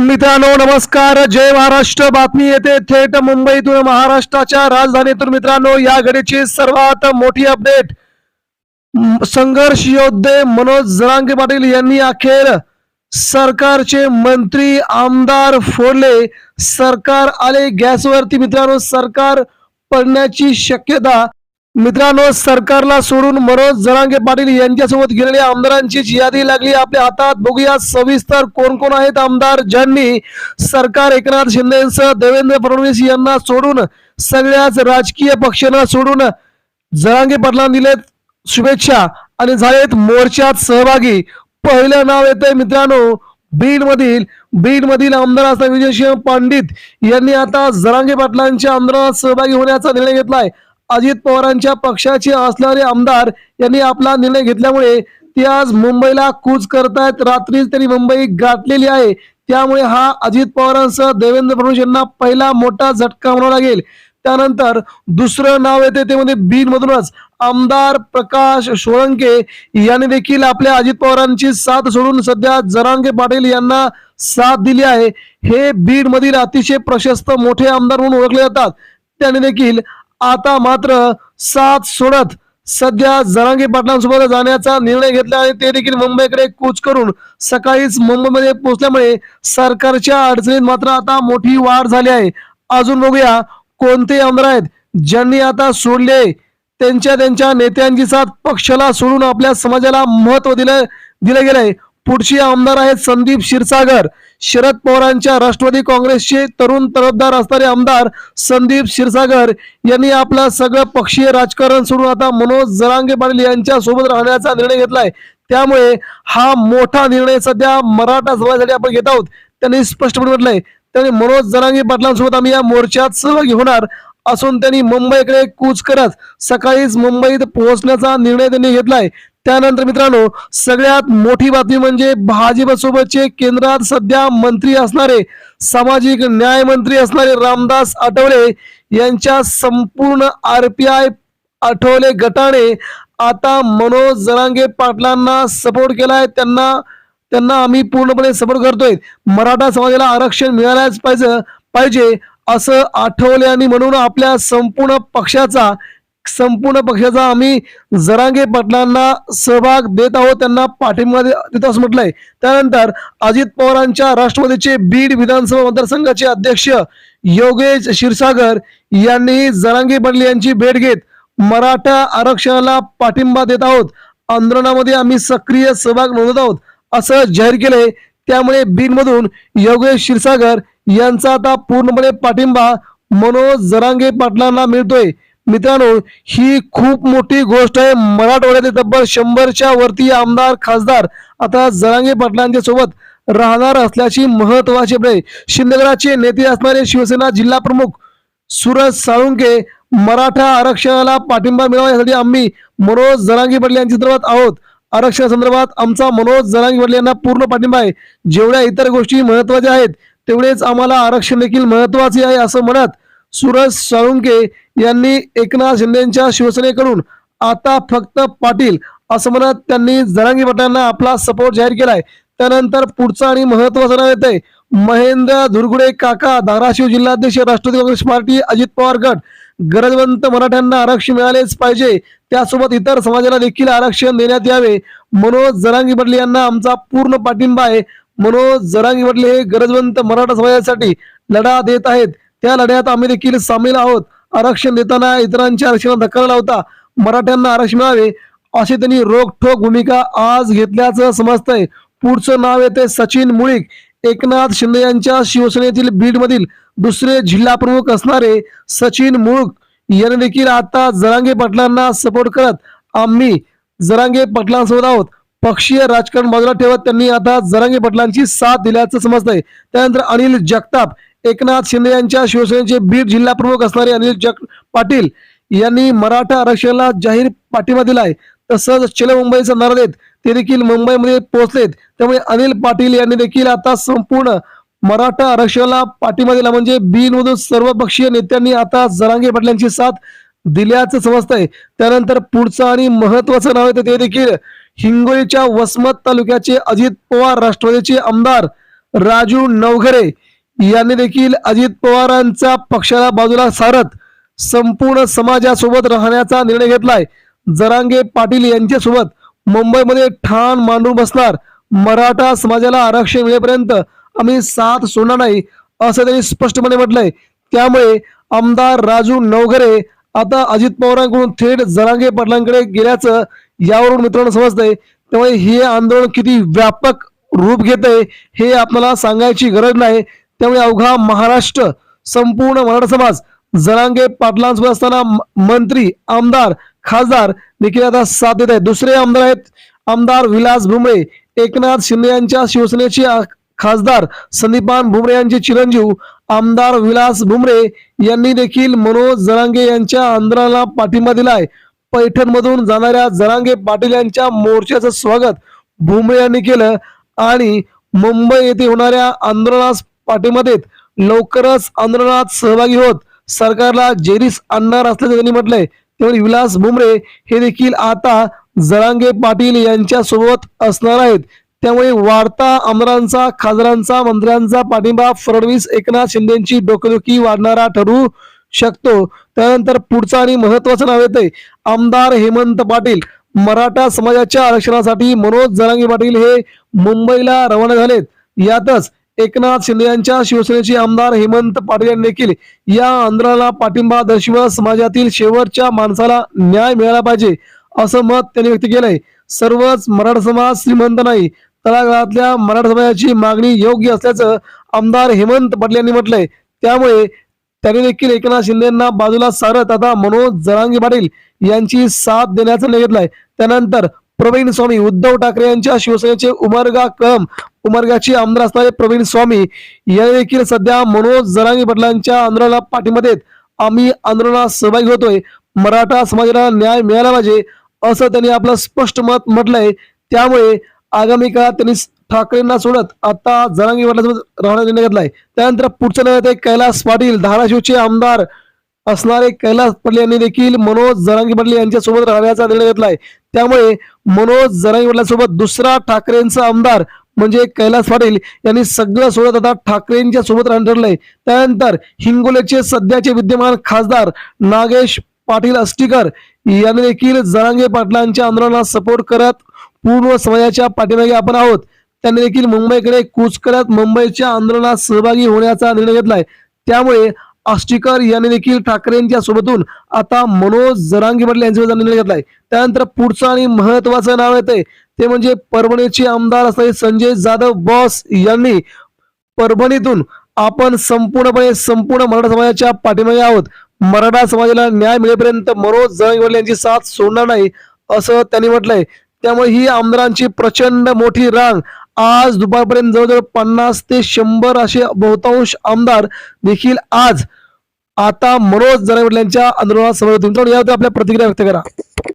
मित्रांनो नमस्कार. जय महाराष्ट्र. बातमी येते थेट मुंबईतून. महाराष्ट्राच्या राजधानीतून मित्रांनो या घडीची सर्वात मोठी अपडेट संघर्ष योद्धे मनोज जरांगे पाटील यांनी अखेर सरकारचे मंत्री आमदार फोडले. सरकार आले गॅसवरती मित्रांनो सरकार पडण्याची शक्यता मित्रांनो सरकारला सोडून मनोज जरांगे पाटील यांच्यासोबत गेलेल्या आमदारांचीच यादी लागली. आपल्या हातात बघूया सविस्तर कोण कोण आहेत आमदार ज्यांनी सरकार एकनाथ शिंदेसह देवेंद्र फडणवीस यांना सोडून सगळ्याच राजकीय पक्षांना सोडून जरांगे पाटलांना दिलेत शुभेच्छा आणि झालेत मोर्चात सहभागी. पहिलं नाव येतंय मित्रांनो बीड मधील बीड मधील आमदार असता विजयसिंह पंडित यांनी आता जरांगे पाटलांच्या आमदारात सहभागी होण्याचा निर्णय घेतलाय. अजित पवारांच्या पक्षाचे असणारे आमदार यांनी आपला निर्णय घेतल्यामुळे ते आज मुंबईला कूच करतायत. रात्रीच त्यांनी मुंबई गाठलेली आहे. त्यामुळे हा अजित पवारांसह देवेंद्र फडणवीस यांना पहिला मोठा झटका म्हणावा लागेल. त्यानंतर दुसरं नाव येते ते म्हणजे बीड मधूनच आमदार प्रकाश सोळंके यांनी देखील आपल्या अजित पवारांची साथ सोडून सध्या जरांगे पाटील यांना साथ दिली आहे. हे बीड मधील अतिशय प्रशस्त मोठे आमदार म्हणून ओळखले जातात. त्यांनी देखील आता मात्र साथ सोडत सध्या जरांगे पाटलांसोबत जाण्याचा निर्णय घेतला आणि ते देखील मुंबईकडे कूच करून सकाळीच मुंबईमध्ये पोहोचल्यामुळे सरकारच्या अडचणीत मात्र आता मोठी वाढ झाली आहे. अजून बघूया कोणते आमदार आहेत ज्यांनी आता सोडले. त्यांच्या त्यांच्या नेत्यांची साथ पक्षाला सोडून आपल्या समाजाला महत्त्व दिलं दिलं गेलंय. पुढचे आमदार आहेत संदीप क्षीरसागर. शरद पवारांच्या राष्ट्रवादी काँग्रेसचे तरुण तरफदार असणारे आमदार संदीप क्षीरसागर यांनी आपला सगळं पक्षीय राजकारण सोडून आता मनोज जरांगे पाटील यांच्या सोबत राहण्याचा निर्णय घेतलाय. त्यामुळे हा मोठा निर्णय सध्या मराठा समाजासाठी आपण घेत आहोत. त्यांनी स्पष्टपणे म्हटलंय त्यांनी मनोज जरांगे पाटलांसोबत आम्ही या मोर्चात सहभागी होणार असून त्यांनी मुंबईकडे कूच करत सकाळीच मुंबईत पोहोचण्याचा निर्णय त्यांनी घेतलाय. त्यानंतर मित्रांनो सगळ्यात मोठी बातमी म्हणजे भाजप सोबतचे केंद्रात सध्या मंत्री असणारे सामाजिक न्याय मंत्री असणारे रामदास आठवले यांच्या संपूर्ण आरपीआय आठवले गटाने आता मनोज जरांगे पाटलांना सपोर्ट केलाय. त्यांना त्यांना आम्ही पूर्णपणे सपोर्ट करतोय. मराठा समाजाला आरक्षण मिळायलाच पाहिजे पाहिजे असं आठवले आणि म्हणून आपल्या संपूर्ण पक्षाचा संपूर्ण पक्षाचा आम्ही जरांगे पाटलांना सहभाग देत आहोत त्यांना पाठिंबा देत असं म्हटलंय. त्यानंतर अजित पवारांच्या राष्ट्रवादीचे बीड विधानसभा मतदारसंघाचे अध्यक्ष योगेश क्षीरसागर यांनी जरांगे पाटील यांची भेट घेत मराठा आरक्षणाला पाठिंबा देत आहोत. आंदोलनामध्ये आम्ही सक्रिय सहभाग नोंदवत आहोत असं जाहीर केलंय. त्यामुळे बीडमधून योगेश क्षीरसागर यांचा आता पूर्णपणे पाठिंबा मनोज जरांगे पाटलांना मिळतोय. मित्रांनो ही खूप मोठी गोष्ट आहे. मराठवाड्यातील तब्बल शंभरच्या वरती आमदार खासदार आता जरांगे पाटलांच्या सोबत राहणार असल्याची महत्वाची आहे. शिंदेगडाचे नेते असणारे शिवसेना जिल्हा प्रमुख सुरज साळुंके मराठा आरक्षणाला पाठिंबा मिळवण्यासाठी आम्ही मनोज जरांगी पाटील यांच्या संदर्भात आहोत. आरक्षणा संदर्भात आमचा मनोज जरांगी पाटील यांना पूर्ण पाठिंबा आहे. जेवढ्या इतर गोष्टी महत्त्वाच्या आहेत तेवढेच आम्हाला आरक्षण देखील महत्त्वाचे आहे असं म्हणत सुरज साळुंके यांनी एकनाथ शिंदेच्या शिवसेनेकडून आता फक्त पाटील असं म्हणत त्यांनी जरांगी भटांना आपला सपोर्ट जाहीर केलाय. त्यानंतर पुढचा आणि महत्त्वाचा नाव येत आहे महेंद्र धुरगुडे काका धाराशिव जिल्हाध्यक्ष राष्ट्रवादी काँग्रेस पार्टी अजित पवार गट. गरजवंत मराठ्यांना आरक्षण मिळालेच पाहिजे. त्यासोबत इतर समाजाला देखील आरक्षण देण्यात यावे. मनोज जरांगी भटले यांना आमचा पूर्ण पाठिंबा आहे. मनोज जरांगी पाटील हे गरजवंत मराठा समाजासाठी लढा देत आहेत. त्या लढ्यात आम्ही देखील सामील आहोत. आरक्षण देताना इतरांच्या आरक्षणाला धक्का न लावता मराठ्यांना आरक्षण मिळावे अशी त्यांनी रोखठोक भूमिका आज घेतल्याचं समजतंय. पुढचं नाव येते सचिन मुळीक. एकनाथ शिंदे यांच्या शिवसेनेतील बीड मधील दुसरे जिल्हा प्रमुख असणारे सचिन मुळूक यांनी देखील आता जरांगे पाटलांना सपोर्ट करत आम्ही जरांगे पाटलांसोबत आहोत. पक्षीय राजकारण बाजूला ठेवत त्यांनी आता जरांगे पाटलांची साथ दिल्याचं समजतंय. त्यानंतर अनिल जगताप एकनाथ शिंदे यांच्या शिवसेनेचे बीड जिल्हा प्रमुख असणारे अनिल जग पाटील यांनी मराठा आरक्षणाला जाहीर पाठिंबा दिलाय. तसंच चलो मुंबईचा नारा देत ते देखील मुंबईमध्ये पोहोचलेत. त्यामुळे अनिल पाटील यांनी देखील आता संपूर्ण मराठा आरक्षणाला पाठिंबा दिला. म्हणजे बीनमधून सर्वपक्षीय नेत्यांनी आता जरांगे पाटलांची साथ दिल्याचं समजतंय. त्यानंतर पुढचं आणि महत्वाचं नाव येतं ते देखील हिंगोलीच्या वसमत तालुक्याचे अजित पवार राष्ट्रवादीचे आमदार राजू नवघरे. यांनी देखील अजित पवारांचा पक्षाला बाजूला सारत संपूर्ण समाजासोबत राहण्याचा निर्णय घेतलाय. जरांगे पाटील यांच्यासोबत मुंबईमध्ये ठाण मांडून बसणार. मराठा समाजाला आरक्षण मिळेपर्यंत आम्ही साथ सोडणार नाही असं त्यांनी स्पष्टपणे म्हटलंय. त्यामुळे आमदार राजू नवघरे आता अजित पवारांकडून थेट जरांगे पाटलांकडे गेल्याचं यावरून मित्रांनो समजतंय. त्यामुळे हे आंदोलन किती व्यापक रूप घेत आहे हे आपल्याला सांगायची गरज नाही. त्यामुळे अवघा महाराष्ट्र संपूर्ण मराठा समाज जरांगे पाटलांसोबत असताना मंत्री आमदार खासदार देखील आता साथ देत आहेत. दुसरे आमदार आहेत आमदार विलास भुमरे एकनाथ शिंदे यांच्या शिवसेनेचे खासदार संदीपान भुमरे यांचे चिरंजीव आमदार विलास भुमरे यांनी देखील मनोज जरांगे यांच्या आंदोलनाला पाठिंबा दिलाय. पैठण मधून जाणाऱ्या जरांगे पाटील यांच्या मोर्चाचं स्वागत भुमरे यांनी केलं आणि मुंबई येथे होणाऱ्या आंदोलनास पाठिंबा देत लवकरच आंदोलनात सहभागी होत सरकारला जेरीस आणणार असल्याचं त्यांनी म्हटलंय त्यामुळे विलास भुमरे हे देखील आता जरांगे पाटील यांच्या सोबत असणार आहेत. त्यामुळे वाढता आमदारांचा खासदारांचा मंत्र्यांचा पाठिंबा फडणवीस एकनाथ शिंदेची डोकेदुखी वाढणारा ठरू शकतो. त्यानंतर पुढचं आणि महत्वाचं नाव येते आमदार हेमंत पाटील. मराठा समाजाच्या आरक्षणासाठी मनोज जरांगे पाटील हे मुंबईला रवाना झालेत. यातच एकनाथ शिंदे यांच्या शिवसेनेचे आमदार हेमंत पाटील यांनी देखील या आंदोलनाला पाठिंबा दर्शवत समाजातील शेवटच्या माणसाला न्याय मिळाला पाहिजे असं मत त्यांनी व्यक्त केलंय. सर्वच मराठा समाज श्रीमंत नाही. तळागाळातल्या मराठा समाजाची मागणी योग्य असल्याचं आमदार हेमंत पाटील यांनी म्हटलंय. त्यामुळे त्यांनी देखील एकनाथ शिंदेना बाजूला सारत आता मनोज जरांगी पाटील यांची साथ देण्याचा निर्णय घेतलाय. त्यानंतर प्रवीण स्वामी उद्धव ठाकरे यांच्या शिवसेनेचे उमरगा कळम उमरगाचे आमदार असणारे प्रवीण स्वामी यांनी देखील सध्या मनोज जरांगी पाटलांच्या आंदोलनाला पाठिंबा देत आम्ही आंदोलनात सहभागी होतोय. मराठा समाजाला न्याय मिळाला पाहिजे असं त्यांनी आपलं स्पष्ट मत म्हटलंय. त्यामुळे आगामी काळात त्यांनी ठाकरेंना सोडत आता जरांगी पाटलासोबत राहण्याचा निर्णय घेतलाय. त्यानंतर पुढचं नाव येते कैलास पाटील धाराशिवचे आमदार असणारे कैलास पडले यांनी देखील मनोज जरांगी पाटील यांच्यासोबत राहण्याचा निर्णय घेतलाय. त्यामुळे मनोज जरांगी पाटलांसोबत दुसरा ठाकरेंचा आमदार म्हणजे कैलास पाटील यांनी सगळं सोडत आता ठाकरेंच्या सोबत राहणं ठरलंय. त्यानंतर हिंगोलीचे सध्याचे विद्यमान खासदार नागेश पाटील अस्टीकर यांनी देखील जरांगे पाटलांच्या आंदोलनाला सपोर्ट करत पूर्ण समाजाच्या पाठीमागे आपण आहोत. त्यांनी देखील मुंबईकडे कूच करत मुंबईच्या आंदोलनात सहभागी होण्याचा निर्णय घेतलाय. त्यामुळे आष्टीकर यांनी देखील ठाकरेंच्या सोबतून आता मनोज जरांगी पाटील यांच्यावर निर्णय घेतलाय. त्यानंतर पुढचं आणि महत्वाचं नाव येते ते म्हणजे परभणीचे आमदार असणारे संजय जाधव बॉस यांनी परभणीतून आपण संपूर्णपणे संपूर्ण मराठा समाजाच्या पाठीमागे आहोत. मराठा समाजाला न्याय मिळेपर्यंत मनोज जरांगी पाटील यांची साथ सोडणार नाही असं त्यांनी म्हटलंय. त्यामुळे ही आमदारांची प्रचंड मोठी रांग. आज दुपारपर्यंत जवळजवळ पन्नास ते शंभर असे बहुतांश आमदार देखील आज आता मनोज जरावडल्यांच्या आंदोलनात समोर होतील मित्रांनो, यावर आपल्या प्रतिक्रिया व्यक्त करा.